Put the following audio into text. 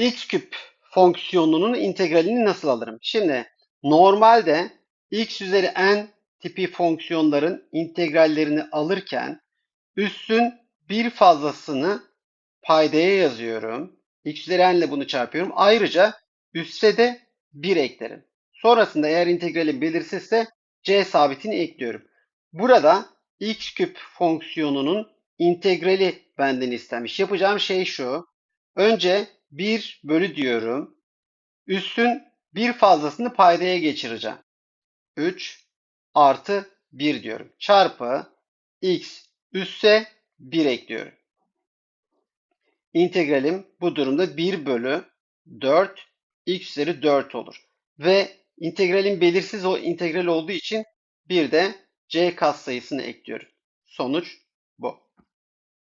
x küp fonksiyonunun integralini nasıl alırım? Şimdi normalde x üzeri n tipi fonksiyonların integrallerini alırken üssün bir fazlasını paydaya yazıyorum. x üzeri n ile bunu çarpıyorum. Ayrıca üsse de 1 eklerim. Sonrasında eğer integrali belirsizse c sabitini ekliyorum. Burada x küp fonksiyonunun integrali benden istenmiş. Yapacağım şey şu. Önce 1 bölü diyorum. Üssün bir fazlasını paydaya geçireceğim. 3 artı 1 diyorum. Çarpı x üsse 1 ekliyorum. İntegralim bu durumda 1 bölü 4 x üzeri 4 olur. Ve integralin belirsiz o integral olduğu için bir de c katsayısını ekliyorum. Sonuç